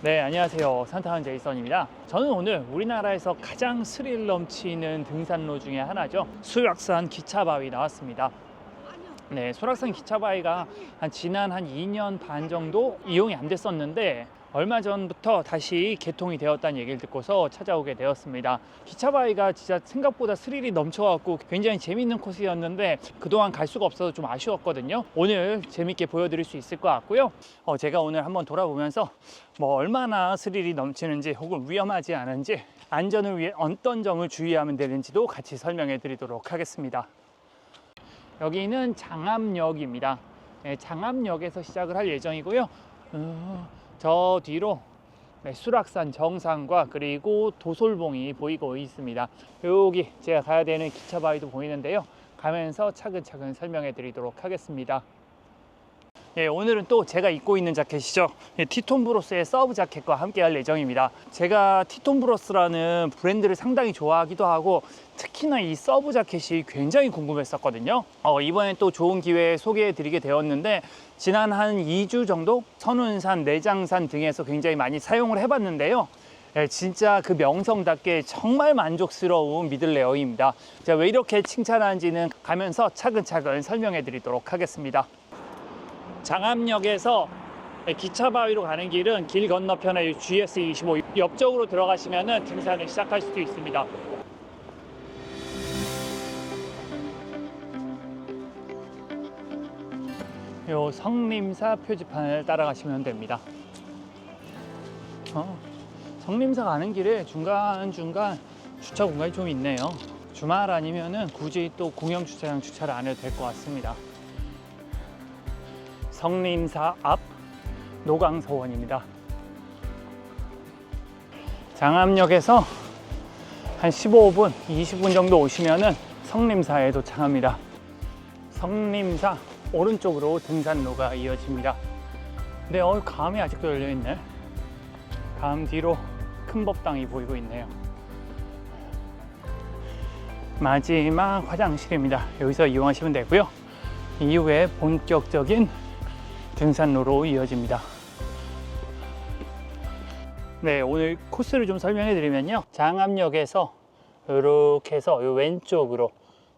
네, 안녕하세요. 산타한 제이선입니다. 저는 오늘 우리나라에서 가장 스릴 넘치는 등산로 중에 하나죠. 수락산 기차바위 나왔습니다. 네, 수락산 기차바위가 한 지난 한 2년 반 정도 이용이 안 됐었는데 얼마 전부터 다시 개통이 되었다는 얘기를 듣고서 찾아오게 되었습니다. 기차바위가 진짜 생각보다 스릴이 넘쳐갖고 굉장히 재밌는 코스였는데 그동안 갈 수가 없어서 좀 아쉬웠거든요. 오늘 재밌게 보여드릴 수 있을 것 같고요. 어, 제가 오늘 한번 돌아보면서 뭐 얼마나 스릴이 넘치는지 혹은 위험하지 않은지 안전을 위해 어떤 점을 주의하면 되는지도 같이 설명해 드리도록 하겠습니다. 여기는 장암역입니다. 네, 장암역에서 시작을 할 예정이고요. 어, 저 뒤로 네, 수락산 정상과 그리고 도솔봉이 보이고 있습니다. 여기 제가 가야 되는 기차 바위도 보이는데요. 가면서 차근차근 설명해 드리도록 하겠습니다. 예, 오늘은 또 제가 입고 있는 자켓이죠. 예, 티톤 브로스의 서브 자켓과 함께 할 예정입니다. 제가 티톤 브로스라는 브랜드를 상당히 좋아하기도 하고 특히나 이 서브 자켓이 굉장히 궁금했었거든요. 어, 이번엔 또 좋은 기회에 소개해 드리게 되었는데 지난 한 2주 정도 선운산, 내장산 등에서 굉장히 많이 사용을 해봤는데요. 예, 진짜 그 명성답게 정말 만족스러운 미들레어입니다. 제가 왜 이렇게 칭찬하는지는 가면서 차근차근 설명해 드리도록 하겠습니다. 장암역에서 기차 바위로 가는 길은 길 건너편에 GS25 옆쪽으로 들어가시면 등산을 시작할 수도 있습니다. 요 성림사 표지판을 따라가시면 됩니다. 어, 성림사 가는 길에 중간중간 주차 공간이 좀 있네요. 주말 아니면은 굳이 또 공영 주차장 주차를 안 해도 될 것 같습니다. 성림사 앞 노강서원입니다. 장암역에서 한 15분, 20분 정도 오시면은 성림사에 도착합니다. 성림사 오른쪽으로 등산로가 이어집니다. 근데 어, 감이 아직도 열려 있네. 감 뒤로 큰 법당이 보이고 있네요. 마지막 화장실입니다. 여기서 이용하시면 되고요. 이후에 본격적인 등산로로 이어집니다. 네, 오늘 코스를 좀 설명해 드리면요. 장암역에서 이렇게 해서 요 왼쪽으로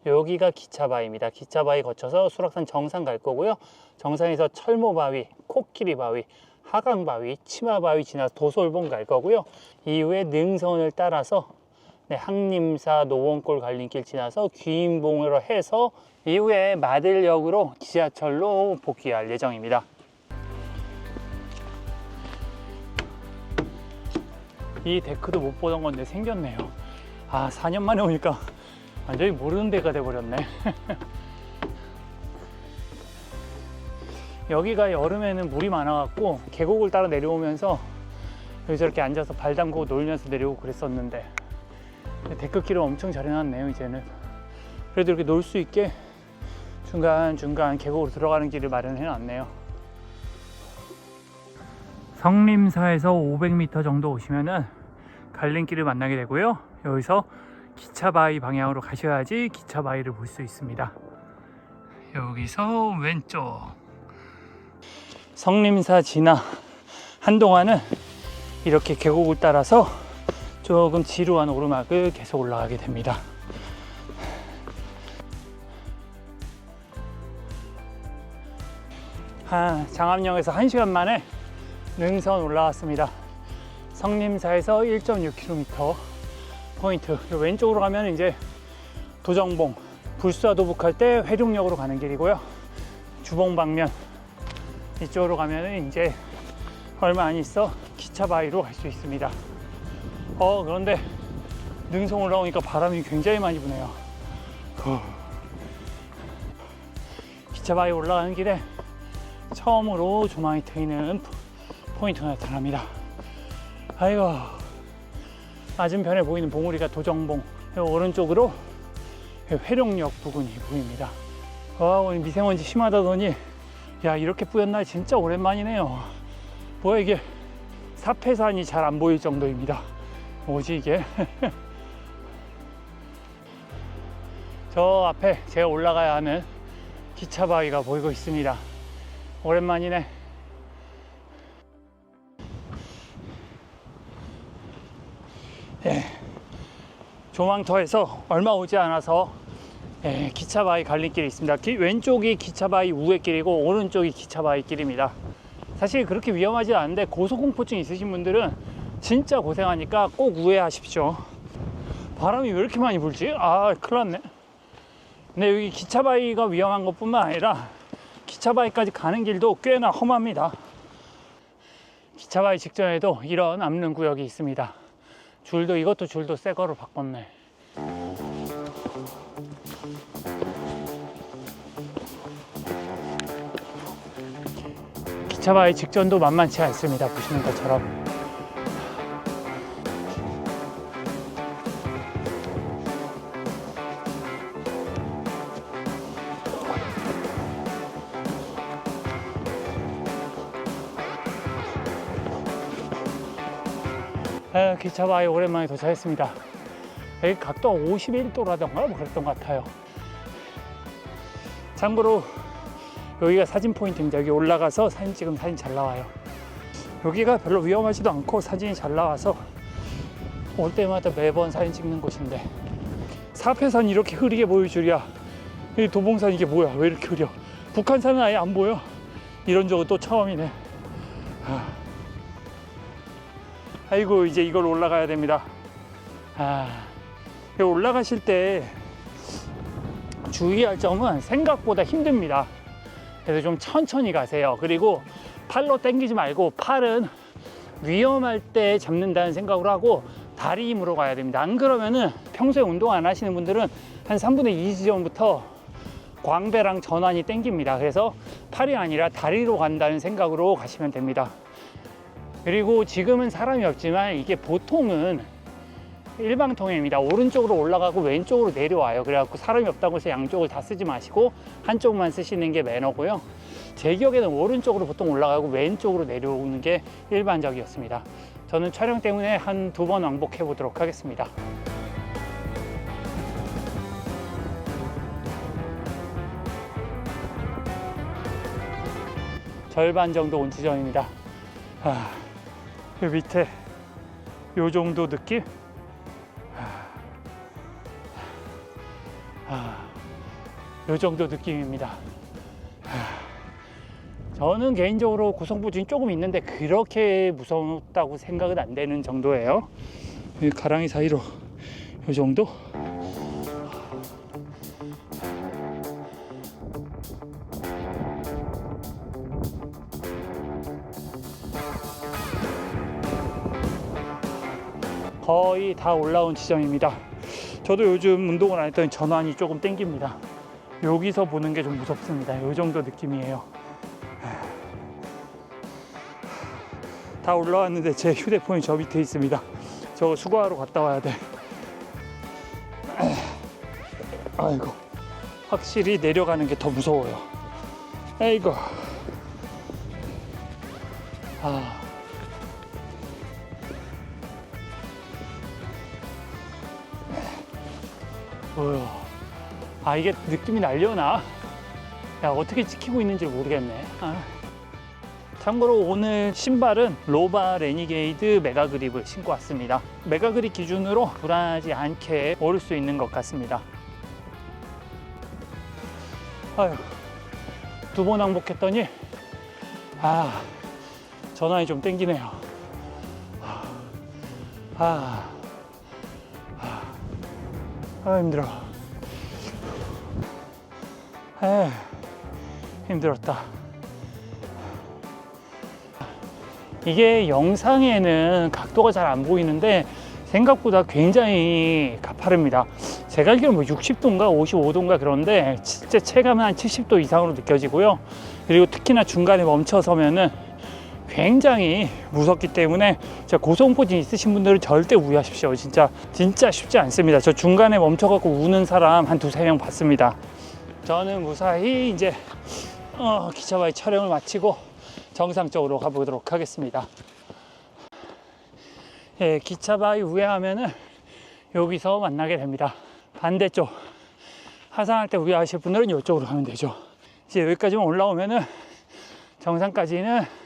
여기가 기차바위입니다. 기차바위 거쳐서 수락산 정상 갈 거고요. 정상에서 철모바위, 코끼리 바위, 하강바위, 치마바위 지나서 도솔봉 갈 거고요. 이후에 능선을 따라서 네, 항림사 노원골 갈림길 지나서 귀인봉으로 해서 이후에 마들역으로 지하철로 복귀할 예정입니다. 이 데크도 못 보던 건데 생겼네요. 아, 4년 만에 오니까 완전히 모르는 데가 돼버렸네. 여기가 여름에는 물이 많아갖고 계곡을 따라 내려오면서 여기서 이렇게 앉아서 발 담그고 놀면서 내려오고 그랬었는데 데크길을 엄청 잘 해놨네요, 이제는. 그래도 이렇게 놀 수 있게 중간중간 계곡으로 들어가는 길을 마련해 놨네요. 성림사에서 500m 정도 오시면은 갈림길을 만나게 되고요. 여기서 기차바위 방향으로 가셔야지 기차바위를 볼 수 있습니다. 여기서 왼쪽 성림사 지나 한동안은 이렇게 계곡을 따라서 조금 지루한 오르막을 계속 올라가게 됩니다. 아, 장암역에서 1시간 만에 능선 올라왔습니다. 성림사에서 1.6km 포인트. 왼쪽으로 가면 이제 도정봉, 불사도북할 때 회룡역으로 가는 길이고요. 주봉 방면 이쪽으로 가면 이제 얼마 안 있어 기차바위로 갈 수 있습니다. 어 그런데 능선 올라오니까 바람이 굉장히 많이 부네요. 후. 기차바위 올라가는 길에 처음으로 조망이 트이는 포인트가 나타납니다. 아이고 맞은편에 보이는 봉우리가 도정봉 오른쪽으로 회룡역 부근이 보입니다. 와 오늘 미세먼지 심하다더니 야 이렇게 뿌연 날 진짜 오랜만이네요. 뭐야 이게 사패산이 잘 안 보일 정도입니다. 뭐지 이게? 저 앞에 제가 올라가야 하는 기차 바위가 보이고 있습니다. 오랜만이네. 예, 조망터에서 얼마 오지 않아서 예, 기차 바위 갈림길이 있습니다. 기- 왼쪽이 기차 바위 우회 길이고 오른쪽이 기차 바위 길입니다. 사실 그렇게 위험하지 않은데 고소공포증 있으신 분들은 진짜 고생하니까 꼭 우회하십시오. 바람이 왜 이렇게 많이 불지? 아, 큰일 났네. 근데 여기 기차바위가 위험한 것 뿐만 아니라 기차바위까지 가는 길도 꽤나 험합니다. 기차바위 직전에도 이런 암릉 구역이 있습니다. 줄도 이것도 줄도 새 거로 바꿨네. 기차바위 직전도 만만치 않습니다. 보시는 것처럼. 아, 기차바위 오랜만에 도착했습니다. 여기 각도가 51도라던가 뭐 그랬던 것 같아요. 참고로 여기가 사진 포인트입니다. 여기 올라가서 사진 찍으면 사진 잘 나와요. 여기가 별로 위험하지도 않고 사진이 잘 나와서 올 때마다 매번 사진 찍는 곳인데 사패산 이렇게 흐리게 보일 줄이야. 이 도봉산 이게 뭐야? 왜 이렇게 흐려? 북한산은 아예 안 보여. 이런 적은 또 처음이네. 아. 아이고 이제 이걸 올라가야 됩니다. 아, 여기 올라가실 때 주의할 점은 생각보다 힘듭니다. 그래서 좀 천천히 가세요. 그리고 팔로 당기지 말고 팔은 위험할 때 잡는다는 생각으로 하고 다리 힘으로 가야 됩니다. 안 그러면은 평소에 운동 안 하시는 분들은 한 3분의 2 지점부터 광배랑 전환이 땡깁니다. 그래서 팔이 아니라 다리로 간다는 생각으로 가시면 됩니다. 그리고 지금은 사람이 없지만 이게 보통은 일방통행입니다. 오른쪽으로 올라가고 왼쪽으로 내려와요. 그래갖고 사람이 없다고 해서 양쪽을 다 쓰지 마시고 한쪽만 쓰시는 게 매너고요. 제 기억에는 오른쪽으로 보통 올라가고 왼쪽으로 내려오는 게 일반적이었습니다. 저는 촬영 때문에 한 두 번 왕복해 보도록 하겠습니다. 절반 정도 온 지점입니다. 아, 그 밑에 요 정도 느낌? 아, 요 정도 느낌입니다. 아, 저는 개인적으로 고성부진이 조금 있는데 그렇게 무섭다고 생각은 안 되는 정도예요. 이 가랑이 사이로 요 정도? 다 올라온 지점입니다. 저도 요즘 운동을 안 했더니 전환이 조금 땡깁니다. 여기서 보는 게 좀 무섭습니다. 이 정도 느낌이에요. 다 올라왔는데 제 휴대폰이 저 밑에 있습니다. 저거 수거하러 갔다 와야 돼. 아이고, 확실히 내려가는 게 더 무서워요. 아이고. 아. 어휴. 아 이게 느낌이 날려나? 야 어떻게 찍히고 있는지 모르겠네. 아. 참고로 오늘 신발은 로바 레니게이드 메가 그립을 신고 왔습니다. 메가 그립 기준으로 불안하지 않게 오를 수 있는 것 같습니다. 아유, 두번 왕복했더니 아 전환이 좀 땡기네요. 아, 아, 아 힘들어. 에 힘들었다. 이게 영상에는 각도가 잘 안 보이는데 생각보다 굉장히 가파릅니다. 제가 알기로는 뭐 60도인가 55도인가 그런데 진짜 체감은 한 70도 이상으로 느껴지고요. 그리고 특히나 중간에 멈춰서면은 굉장히 무섭기 때문에 진짜 고소공포증 있으신 분들은 절대 우회하십시오. 진짜 진짜 쉽지 않습니다. 저 중간에 멈춰갖고 우는 사람 한 두세 명 봤습니다. 저는 무사히 이제 어, 기차바위 촬영을 마치고 정상적으로 가보도록 하겠습니다. 예, 기차바위 우회하면은 여기서 만나게 됩니다. 반대쪽 하산할 때 우회하실 분들은 이쪽으로 가면 되죠. 이제 여기까지만 올라오면은 정상까지는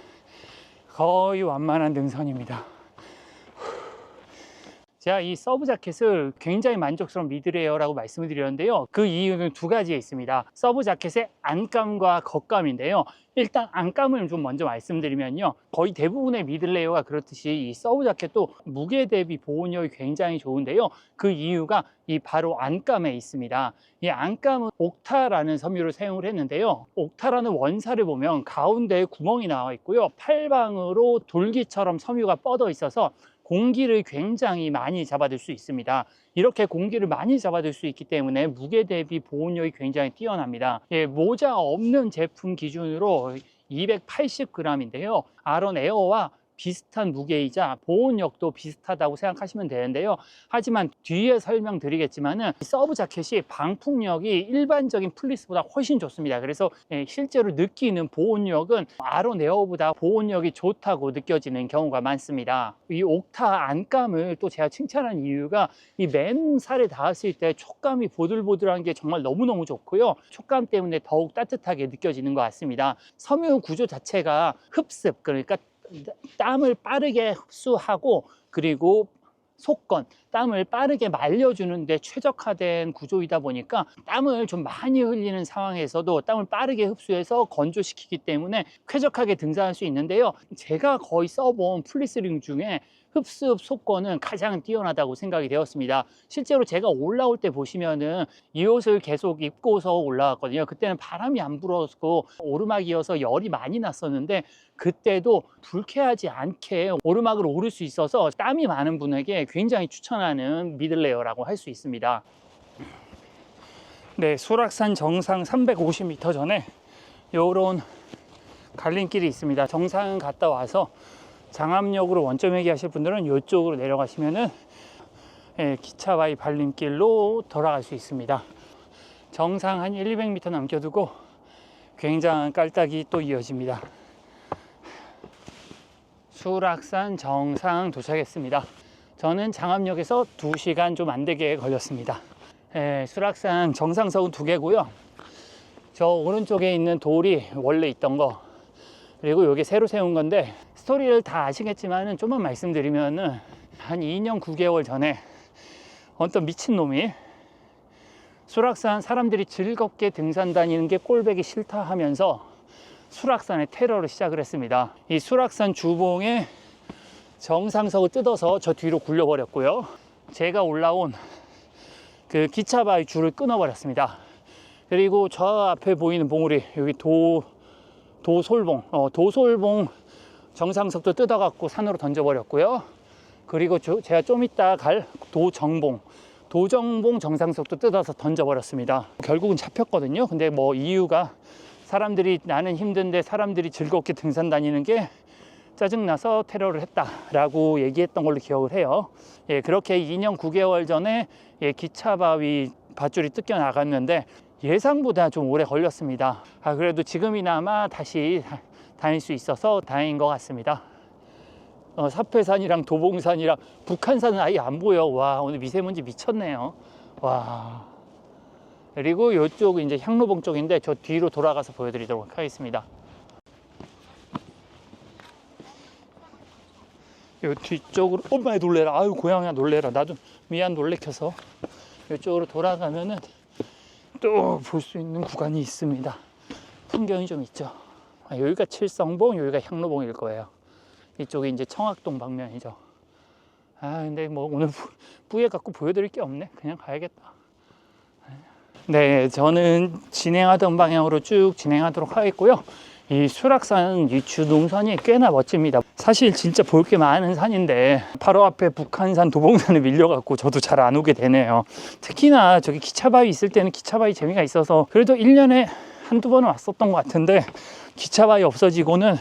거의 완만한 능선입니다. 제가 이 서브 자켓을 굉장히 만족스러운 미드레어라고 말씀을 드렸는데요. 그 이유는 두 가지에 있습니다. 서브 자켓의 안감과 겉감인데요. 일단 안감을 좀 먼저 말씀드리면요. 거의 대부분의 미들레이어가 그렇듯이 이 서브 자켓도 무게 대비 보온력이 굉장히 좋은데요. 그 이유가 이 바로 안감에 있습니다. 이 안감은 옥타라는 섬유를 사용을 했는데요. 옥타라는 원사를 보면 가운데에 구멍이 나와 있고요. 팔방으로 돌기처럼 섬유가 뻗어 있어서 공기를 굉장히 많이 잡아들 수 있습니다. 이렇게 공기를 많이 잡아들 수 있기 때문에 무게 대비 보온력이 굉장히 뛰어납니다. 예, 모자 없는 제품 기준으로 280g인데요. 아론 에어와 비슷한 무게이자 보온력도 비슷하다고 생각하시면 되는데요. 하지만 뒤에 설명드리겠지만 은 서브 자켓이 방풍력이 일반적인 플리스보다 훨씬 좋습니다. 그래서 예, 실제로 느끼는 보온력은 아론 에어보다 보온력이 좋다고 느껴지는 경우가 많습니다. 이 옥타 안감을 또 제가 칭찬한 이유가 이 맨살에 닿았을 때 촉감이 보들보들한 게 정말 너무너무 좋고요. 촉감 때문에 더욱 따뜻하게 느껴지는 것 같습니다. 섬유 구조 자체가 흡습, 그러니까 땀을 빠르게 흡수하고 그리고 속건, 땀을 빠르게 말려주는데 최적화된 구조이다 보니까 땀을 좀 많이 흘리는 상황에서도 땀을 빠르게 흡수해서 건조시키기 때문에 쾌적하게 등산할 수 있는데요. 제가 거의 써본 플리스링 중에 흡습 속건은 가장 뛰어나다고 생각이 되었습니다. 실제로 제가 올라올 때 보시면은 이 옷을 계속 입고서 올라왔거든요. 그때는 바람이 안 불었고 오르막이어서 열이 많이 났었는데 그때도 불쾌하지 않게 오르막을 오를 수 있어서 땀이 많은 분에게 굉장히 추천하는 미들레어라고 할 수 있습니다. 네, 수락산 정상 350m 전에 요런 갈림길이 있습니다. 정상 갔다 와서 장암역으로 원점 회귀하실 분들은 이쪽으로 내려가시면은 예, 기차바위 발림길로 돌아갈 수 있습니다. 정상 한 1, 200m 남겨두고 굉장한 깔딱이 또 이어집니다. 수락산 정상 도착했습니다. 저는 장암역에서 2시간 좀 안 되게 걸렸습니다. 예, 수락산 정상석은 두 개고요. 저 오른쪽에 있는 돌이 원래 있던 거 그리고 여기 새로 세운 건데 스토리를 다 아시겠지만은 좀만 말씀드리면은 한 2년 9개월 전에 어떤 미친놈이 수락산 사람들이 즐겁게 등산 다니는 게 꼴배기 싫다 하면서 수락산의 테러를 시작을 했습니다. 이 수락산 주봉에 정상석을 뜯어서 저 뒤로 굴려버렸고요. 제가 올라온 그 기차바위 줄을 끊어버렸습니다. 그리고 저 앞에 보이는 봉우리 여기 도 도솔봉 어, 도솔봉 정상석도 뜯어갖고 산으로 던져버렸고요. 그리고 저- 제가 좀 이따 갈 도정봉 도정봉 정상석도 뜯어서 던져버렸습니다. 결국은 잡혔거든요. 근데 뭐 이유가 사람들이 나는 힘든데 사람들이 즐겁게 등산 다니는 게 짜증나서 테러를 했다라고 얘기했던 걸로 기억을 해요. 예, 그렇게 2년 9개월 전에 예, 기차 바위 밧줄이 뜯겨 나갔는데 예상보다 좀 오래 걸렸습니다. 아, 그래도 지금이나마 다시 다- 다닐 수 있어서 다행인 것 같습니다. 어, 사패산이랑 도봉산이랑 북한산은 아예 안 보여. 와, 오늘 미세먼지 미쳤네요. 와. 그리고 이쪽 이제 향로봉 쪽인데 저 뒤로 돌아가서 보여드리도록 하겠습니다. 요 뒤쪽으로 엄마 놀래라 아유 고양이야 놀래라 나도 미안 놀래켜서 이쪽으로 돌아가면은 또 볼 수 있는 구간이 있습니다 풍경이 좀 있죠 아, 여기가 칠성봉 여기가 향로봉일 거예요. 이쪽이 이제 청학동 방면이죠. 아 근데 뭐 오늘 부- 뿌에 갖고 보여드릴 게 없네. 그냥 가야겠다. 네 저는 진행하던 방향으로 쭉 진행하도록 하겠고요. 이 수락산 이 주동산이 꽤나 멋집니다. 사실 진짜 볼 게 많은 산인데 바로 앞에 북한산 도봉산에 밀려갖고 저도 잘 안 오게 되네요. 특히나 저기 기차바위 있을 때는 기차바위 재미가 있어서 그래도 1년에 한두 번은 왔었던 것 같은데 기차바위 없어지고는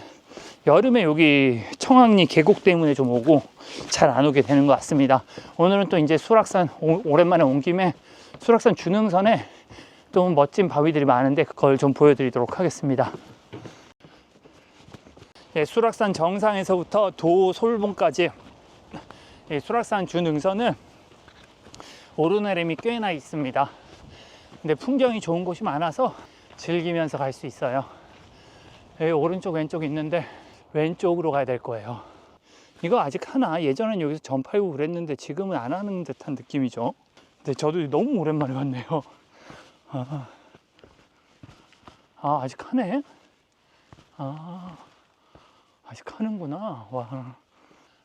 여름에 여기 청학리 계곡 때문에 좀 오고 잘 안 오게 되는 것 같습니다. 오늘은 또 이제 수락산 오- 오랜만에 온 김에 수락산 주능선에 또 멋진 바위들이 많은데 그걸 좀 보여드리도록 하겠습니다. 예, 수락산 정상에서부터 도솔봉까지 예, 수락산 주능선은 오르내림이 꽤나 있습니다. 근데 풍경이 좋은 곳이 많아서 즐기면서 갈 수 있어요. 여기 오른쪽 왼쪽 있는데 왼쪽으로 가야 될 거예요. 이거 아직 하나? 예전엔 여기서 전파이고 그랬는데 지금은 안 하는 듯한 느낌이죠. 근데 저도 너무 오랜만에 왔네요. 아, 아 아직 하네? 아, 아직 하는구나. 와.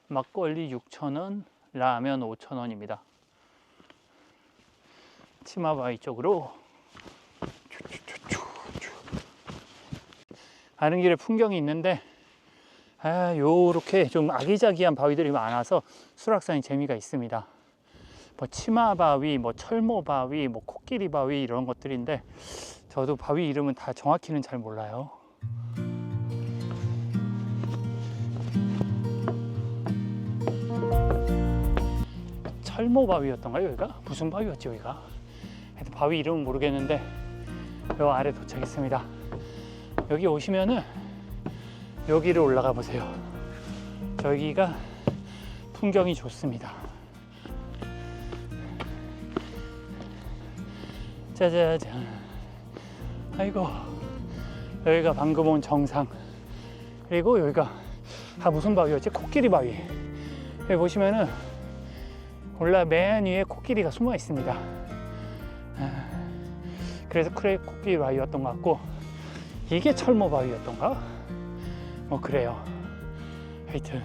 막걸리 6,000원, 라면 5,000원입니다. 치마바위 쪽으로 가는 길에 풍경이 있는데 아, 요렇게 좀 아기자기한 바위들이 많아서 수락산이 재미가 있습니다. 뭐 치마바위, 뭐 철모바위, 뭐 코끼리바위 이런 것들인데 저도 바위 이름은 다 정확히는 잘 몰라요. 철모바위였던가요 여기가? 무슨 바위였지 여기가? 바위 이름은 모르겠는데 요 아래 도착했습니다. 여기 오시면은 여기를 올라가 보세요. 저기가 풍경이 좋습니다. 짜자잔. 아이고 여기가 방금 온 정상. 그리고 여기가 아 무슨 바위였지? 코끼리 바위. 여기 보시면은 올라 맨 위에 코끼리가 숨어 있습니다. 아, 그래서 크레 코끼리 바위였던 것 같고 이게 철모 바위였던가? 뭐 그래요. 하여튼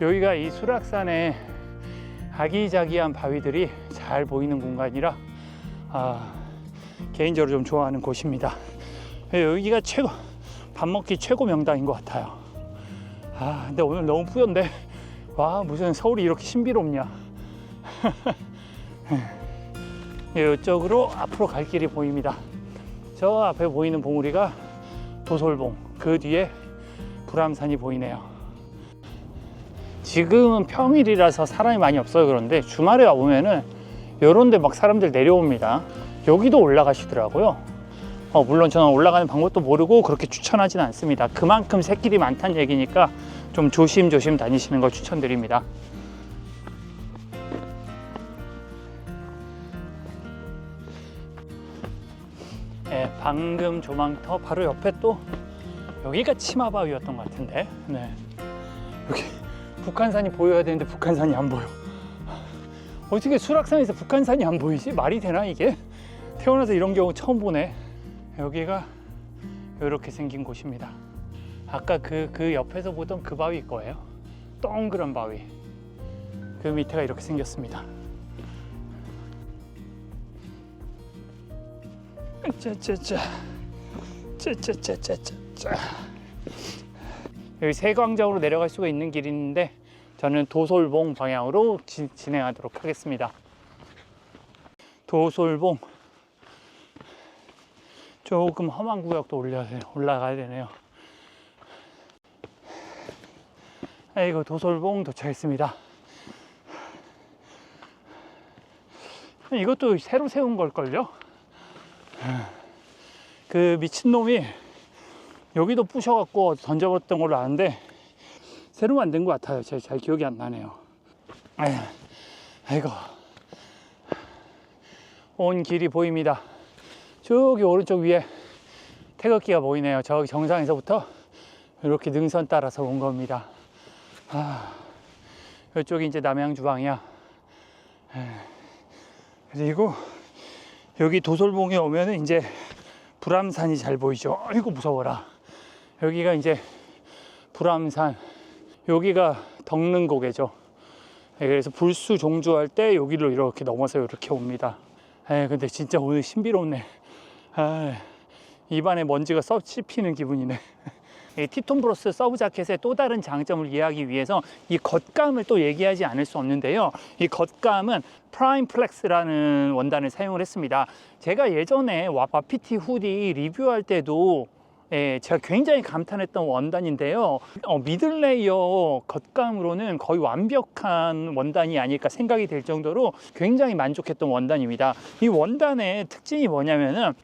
여기가 이 수락산의 아기자기한 바위들이 잘 보이는 공간이라 아, 개인적으로 좀 좋아하는 곳입니다. 여기가 최고 밥 먹기 최고 명당인 것 같아요. 아 근데 오늘 너무 뿌연데 와 무슨 서울이 이렇게 신비롭냐? 이쪽으로 앞으로 갈 길이 보입니다. 저 앞에 보이는 봉우리가 도솔봉, 그 뒤에 불암산이 보이네요. 지금은 평일이라서 사람이 많이 없어요. 그런데 주말에 오면은 요런 데 막 사람들 내려옵니다. 여기도 올라가시더라고요. 어, 물론 저는 올라가는 방법도 모르고 그렇게 추천하지는 않습니다. 그만큼 새길이 많다는 얘기니까 좀 조심조심 다니시는 걸 추천드립니다. 방금 조망터 바로 옆에 또 여기가 치마바위였던 것 같은데. 네. 여기 북한산이 보여야 되는데 북한산이 안 보여. 어떻게 수락산에서 북한산이 안 보이지? 말이 되나 이게? 태어나서 이런 경우 처음 보네. 여기가 이렇게 생긴 곳입니다. 아까 그, 그 옆에서 보던 그 바위 거예요. 동그란 바위. 그 밑에가 이렇게 생겼습니다 짜짜짜 짜짜짜짜짜 여기 세광장으로 내려갈 수가 있는 있는데 저는 도솔봉 방향으로 지, 진행하도록 하겠습니다. 도솔봉. 조금 험한 구역도 올려, 올라가야 되네요. 아이고 도솔봉 도착했습니다. 이것도 새로 세운 걸걸요? 그 미친놈이 여기도 부셔갖고 던져버렸던 걸로 아는데 새로 만든 것 같아요. 제가 잘 기억이 안 나네요. 아휴, 아이고. 온 길이 보입니다. 저기 오른쪽 위에 태극기가 보이네요. 저기 정상에서부터 이렇게 능선 따라서 온 겁니다. 아, 이쪽이 이제 남양주방이야. 에이, 그리고 여기 도솔봉에 오면은 이제 불암산이 잘 보이죠. 아이고 무서워라. 여기가 이제 불암산. 여기가 덕능고개죠. 예, 그래서 불수 종주할 때 여기로 이렇게 넘어서 이렇게 옵니다. 에 근데 진짜 오늘 신비롭네. 아, 입안에 먼지가 썩 씹히는 기분이네. 이 티톤 브로스 서브 자켓의 또 다른 장점을 이해하기 위해서 이 겉감을 또 얘기하지 않을 수 없는데요. 이 겉감은 프라임 플렉스라는 원단을 사용을 했습니다. 제가 예전에 와피티 후디 리뷰할 때도 예, 제가 굉장히 감탄했던 원단인데요. 어, 미들 레이어 겉감으로는 거의 완벽한 원단이 아닐까 생각이 될 정도로 굉장히 만족했던 원단입니다. 이 원단의 특징이 뭐냐면은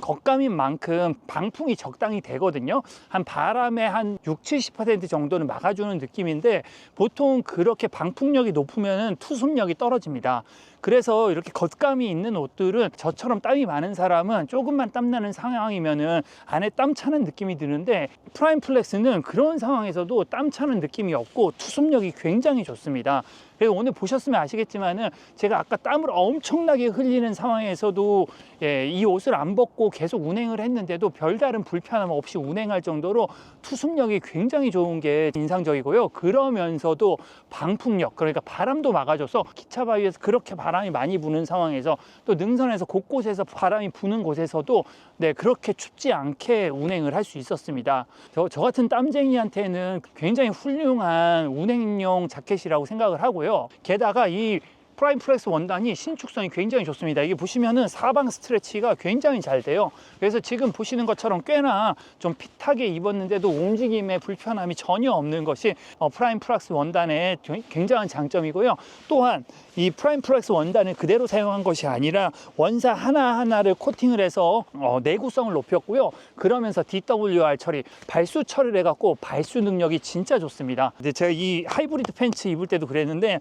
겉감인 만큼 방풍이 적당히 되거든요. 한 바람의 한 6, 70% 정도는 막아주는 느낌인데 보통 그렇게 방풍력이 높으면 투습력이 떨어집니다. 그래서 이렇게 겉감이 있는 옷들은 저처럼 땀이 많은 사람은 조금만 땀 나는 상황이면은 안에 땀 차는 느낌이 드는데 프라임 플렉스는 그런 상황에서도 땀 차는 느낌이 없고 투습력이 굉장히 좋습니다. 오늘 보셨으면 아시겠지만은 제가 아까 땀을 엄청나게 흘리는 상황에서도 예, 이 옷을 안 벗고 계속 운행을 했는데도 별다른 불편함 없이 운행할 정도로 투습력이 굉장히 좋은 게 인상적이고요. 그러면서도 방풍력, 그러니까 바람도 막아줘서 기차 바위에서 그렇게 바람이 많이 부는 상황에서 또 능선에서 곳곳에서 바람이 부는 곳에서도 네, 그렇게 춥지 않게 운행을 할 수 있었습니다. 저, 저 같은 땀쟁이한테는 굉장히 훌륭한 운행용 자켓이라고 생각을 하고요. 게다가 이 프라임 플렉스 원단이 신축성이 굉장히 좋습니다. 이게 보시면은 사방 스트레치가 굉장히 잘 돼요. 그래서 지금 보시는 것처럼 꽤나 좀 핏하게 입었는데도 움직임에 불편함이 전혀 없는 것이 어, 프라임 플렉스 원단의 굉장한 장점이고요. 또한 이 프라임 플렉스 원단을 그대로 사용한 것이 아니라 원사 하나하나를 코팅을 해서 어, 내구성을 높였고요. 그러면서 DWR 처리, 발수 처리를 해갖고 발수 능력이 진짜 좋습니다. 근데 제가 이 하이브리드 팬츠 입을 때도 그랬는데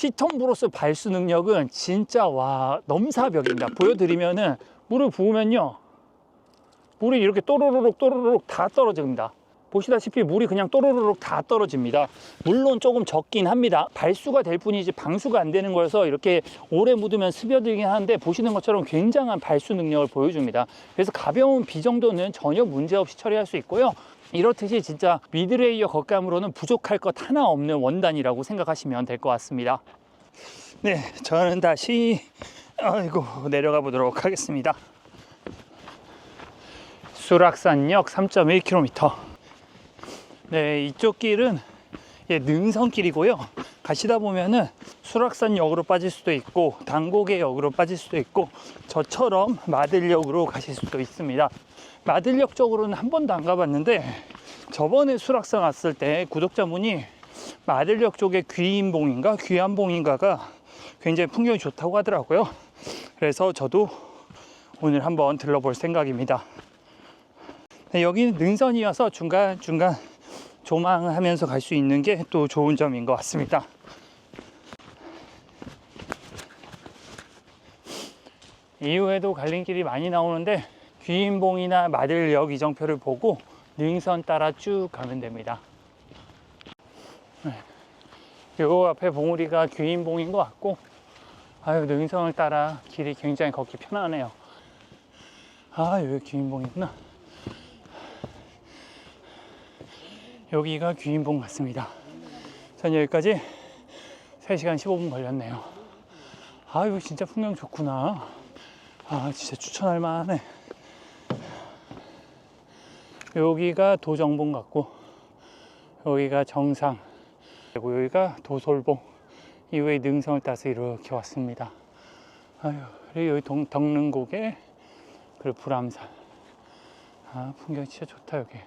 티톤 브로스 발수 능력은 진짜 와 넘사벽입니다. 보여드리면은 물을 부으면요, 물이 이렇게 또르르륵 또르르륵 다 떨어집니다. 보시다시피 물이 그냥 또르르륵 다 떨어집니다. 물론 조금 적긴 합니다. 발수가 될 뿐이지 방수가 안 되는 거여서 이렇게 오래 묻으면 스며들긴 하는데 보시는 것처럼 굉장한 발수 능력을 보여줍니다. 그래서 가벼운 비 정도는 전혀 문제 없이 처리할 수 있고요. 이렇듯이 진짜 미드레이어 겉감으로는 부족할 것 하나 없는 원단이라고 생각하시면 될 것 같습니다. 네, 저는 다시 아이고 내려가 보도록 하겠습니다. 수락산역 3.1km. 네, 이쪽 길은 예, 능선길이고요. 가시다 보면은 수락산 역으로 빠질 수도 있고 단고개역으로 빠질 수도 있고 저처럼 마들역으로 가실 수도 있습니다. 마들역 쪽으로는 한 번도 안 가봤는데 저번에 수락산 왔을 때 구독자분이 마들역 쪽에 귀인봉인가 귀안봉인가가 굉장히 풍경이 좋다고 하더라고요. 그래서 저도 오늘 한번 들러볼 생각입니다. 네, 여기는 능선이어서 중간중간 조망하면서 갈 수 있는 게 또 좋은 점인 것 같습니다. 이후에도 갈림길이 많이 나오는데 귀인봉이나 마들역 이정표를 보고 능선 따라 쭉 가면 됩니다. 네. 요 앞에 봉우리가 귀인봉인 것 같고 아유 능선을 따라 길이 굉장히 걷기 편하네요. 아 여기 귀인봉이구나. 여기가 귀인봉 같습니다. 전 여기까지 3시간 15분 걸렸네요. 아 이거 진짜 풍경 좋구나. 아 진짜 추천할 만하네. 여기가 도정봉 같고 여기가 정상 그리고 여기가 도솔봉 이후에 능선을 따서 이렇게 왔습니다 아유 그리고 여기 동, 덕릉고개 그리고 불암산 아 풍경 진짜 좋다 여기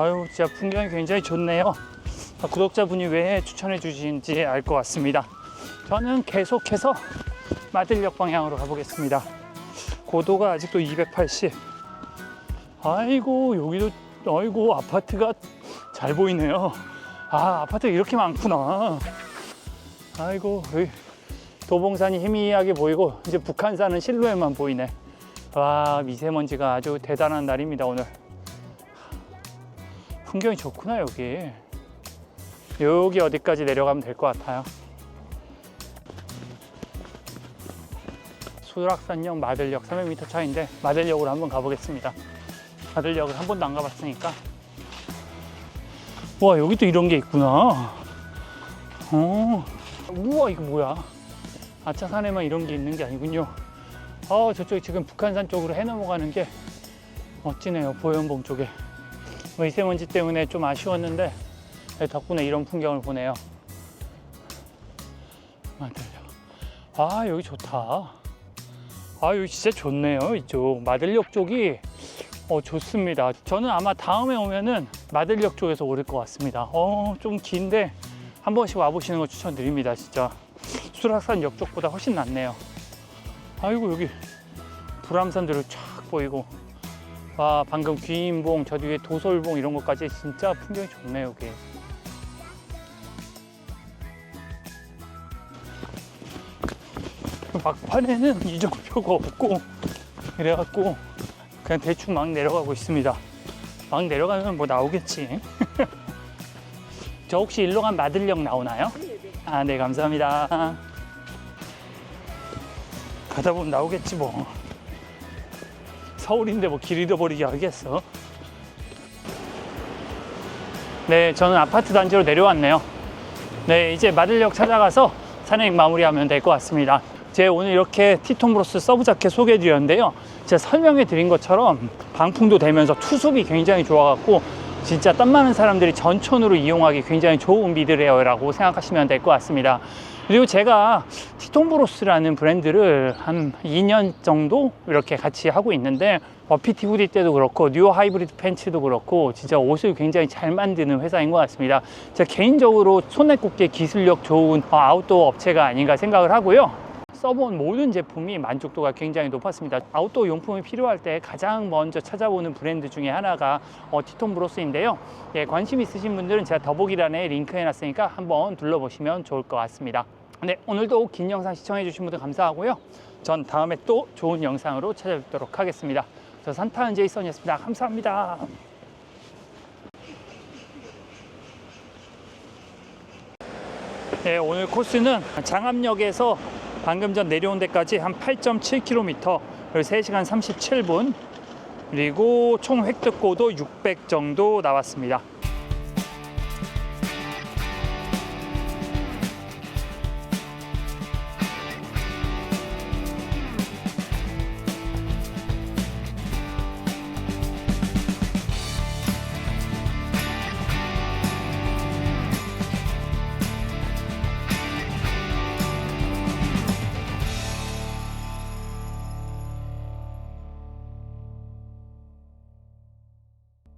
아유 진짜 풍경이 굉장히 좋네요. 아, 구독자분이 왜 추천해 주신지 알 것 같습니다. 저는 계속해서 마들역 방향으로 가보겠습니다. 고도가 아직도 280 아이고 여기도 아이고 아파트가 잘 보이네요. 아 아파트가 이렇게 많구나. 아이고 도봉산이 희미하게 보이고 이제 북한산은 실루엣만 보이네. 와 미세먼지가 아주 대단한 날입니다 오늘 풍경이 좋구나 여기. 여기 어디까지 내려가면 될 것 같아요? 수락산역 마들역 300m 차인데 마들역으로 한번 가보겠습니다. 마들역을 한 번도 안 가봤으니까. 와 여기도 이런 게 있구나. 어. 우와 이거 뭐야? 아차산에만 이런 게 있는 게 아니군요. 아 저쪽에 지금 북한산 쪽으로 해 넘어가는 게 멋지네요 보현봉 쪽에 미세먼지 때문에 좀 아쉬웠는데 덕분에 이런 풍경을 보네요 마들역 아 여기 좋다 아 여기 진짜 좋네요 이쪽 마들역 쪽이 어, 좋습니다. 저는 아마 다음에 오면은 마들역 쪽에서 오를 것 같습니다. 어, 좀 긴데 한 번씩 와보시는 거 추천드립니다. 진짜 수락산 역 쪽보다 훨씬 낫네요. 아이고 여기 불암산들을 쫙 보이고 와 방금 귀인봉 저 뒤에 도솔봉 이런 것까지 진짜 풍경이 좋네요 여기. 막판에는 이정표가 없고 그래갖고 그냥 대충 막 내려가고 있습니다. 막 내려가면 뭐 나오겠지. 저 혹시 일로 가면 마들령 나오나요? 아, 네, 감사합니다. 가다 보면 나오겠지 뭐. 서울인데 뭐 길 잃어버리게 하겠어. 네, 저는 아파트 단지로 내려왔네요. 네, 이제 마들역 찾아가서 산행 마무리하면 될 것 같습니다. 제가 오늘 이렇게 티톤브로스 서브 자켓 소개해 드렸는데요. 제가 설명해 드린 것처럼 방풍도 되면서 투습이 굉장히 좋아갖고 진짜 땀 많은 사람들이 전천으로 이용하기 굉장히 좋은 미드레어라고 생각하시면 될 것 같습니다. 그리고 제가 티톤브로스라는 브랜드를 한 2년 정도 이렇게 같이 하고 있는데 버피티 후디 때도 그렇고 뉴 하이브리드 팬츠도 그렇고 진짜 옷을 굉장히 잘 만드는 회사인 것 같습니다. 제가 개인적으로 손에 꼽기에 기술력 좋은 어, 아웃도어 업체가 아닌가 생각을 하고요. 써본 모든 제품이 만족도가 굉장히 높았습니다. 아웃도어 용품이 필요할 때 가장 먼저 찾아보는 브랜드 중에 하나가 어, 티톤 브로스인데요. 예, 관심 있으신 분들은 제가 더보기란에 링크 해놨으니까 한번 둘러보시면 좋을 것 같습니다. 네, 오늘도 긴 영상 시청해주신 분들 감사하고요. 전 다음에 또 좋은 영상으로 찾아뵙도록 하겠습니다. 저 산타은 제이선이었습니다. 감사합니다. 네, 오늘 코스는 장암역에서 방금 전 내려온 데까지 한 8.7km, 그리고 3시간 37분, 그리고 총 획득고도 600 정도 나왔습니다.